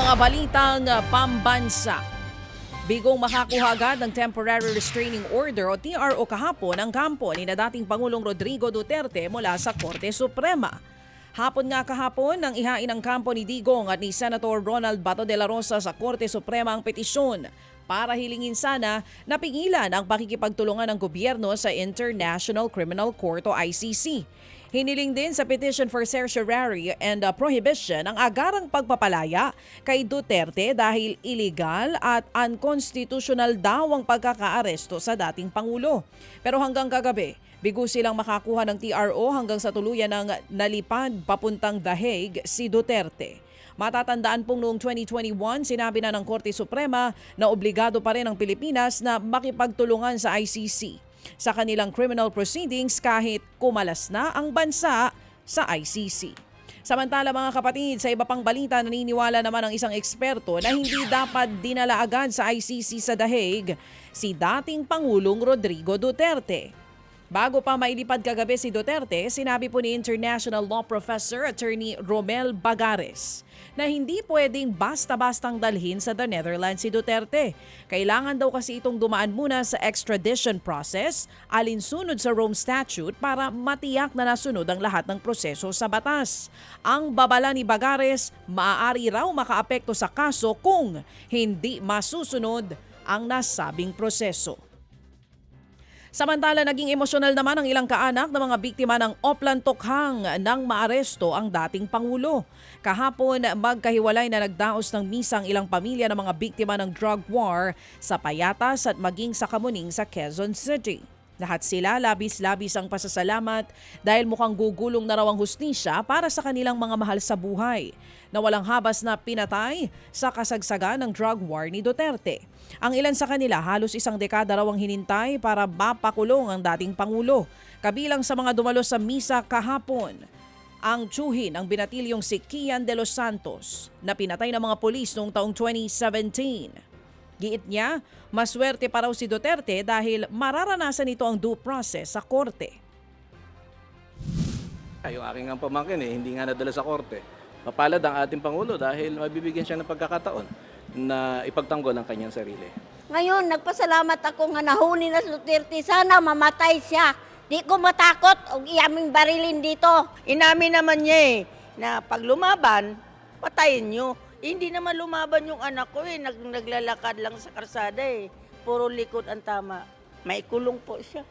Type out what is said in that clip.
mga balitang uh, pambansa. Bigong makakuha agad ng Temporary Restraining Order o TRO kahapon ang kampo ni na dating Pangulong Rodrigo Duterte mula sa Korte Suprema. Hapon nga kahapon nang ihain ng kampo ni Digong at ni Senator Ronald Bato de la Rosa sa Korte Suprema ang petisyon para hilingin sana na pigilan ang pakikipagtulungan ng gobyerno sa International Criminal Court o ICC. Hiniling din sa petition for certiorari and uh, prohibition ang agarang pagpapalaya kay Duterte dahil illegal at unconstitutional daw ang pagkakaaresto sa dating Pangulo. Pero hanggang kagabi, bigo silang makakuha ng TRO hanggang sa tuluyan ng nalipad papuntang The Hague si Duterte. Matatandaan pong noong 2021, sinabi na ng Korte Suprema na obligado pa rin ang Pilipinas na makipagtulungan sa ICC sa kanilang criminal proceedings kahit kumalas na ang bansa sa ICC. Samantala mga kapatid, sa iba pang balita naniniwala naman ang isang eksperto na hindi dapat dinala agad sa ICC sa The Hague si dating Pangulong Rodrigo Duterte. Bago pa mailipad kagabi si Duterte, sinabi po ni International Law Professor Attorney Romel Bagares na hindi pwedeng basta-bastang dalhin sa the Netherlands si Duterte. Kailangan daw kasi itong dumaan muna sa extradition process alinsunod sa Rome Statute para matiyak na nasunod ang lahat ng proseso sa batas. Ang babala ni Bagares, maaari raw makaapekto sa kaso kung hindi masusunod ang nasabing proseso. Samantala, naging emosyonal naman ang ilang kaanak ng mga biktima ng Oplan Tokhang nang maaresto ang dating Pangulo. Kahapon, magkahiwalay na nagdaos ng misang ilang pamilya ng mga biktima ng drug war sa Payatas at maging sa Kamuning sa Quezon City. Lahat sila labis-labis ang pasasalamat dahil mukhang gugulong na raw ang hustisya para sa kanilang mga mahal sa buhay na walang habas na pinatay sa kasagsagan ng drug war ni Duterte. Ang ilan sa kanila halos isang dekada raw ang hinintay para mapakulong ang dating Pangulo. Kabilang sa mga dumalo sa misa kahapon, ang tsuhin ang binatilyong si Kian de los Santos na pinatay ng mga polis noong taong 2017. Giit niya, maswerte pa raw si Duterte dahil mararanasan nito ang due process sa korte. Ay, yung aking ang pamangkin eh, hindi nga nadala sa korte. Mapalad ang ating Pangulo dahil mabibigyan siya ng pagkakataon na ipagtanggol ang kanyang sarili. Ngayon, nagpasalamat ako nga nahuli na si Duterte. Sana mamatay siya. Di ko matakot og iyaming barilin dito. Inamin naman niya eh, na pag lumaban, patayin nyo. Hindi naman lumaban yung anak ko eh, Nag, naglalakad lang sa karsada eh. Puro likod ang tama. May kulong po siya.